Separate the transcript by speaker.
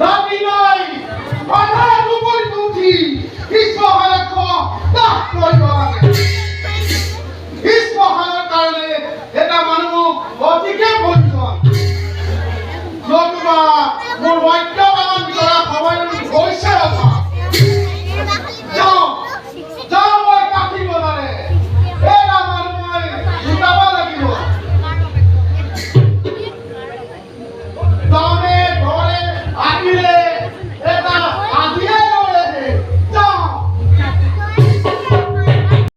Speaker 1: দাবি নাই। মাথার উপর উঠি বিশ্ব হারাক্ষ তাহ করিব বিশ্ব হারার কারণে এটা মানুষ অতিকে বলছ নতুবা মোর বাক্য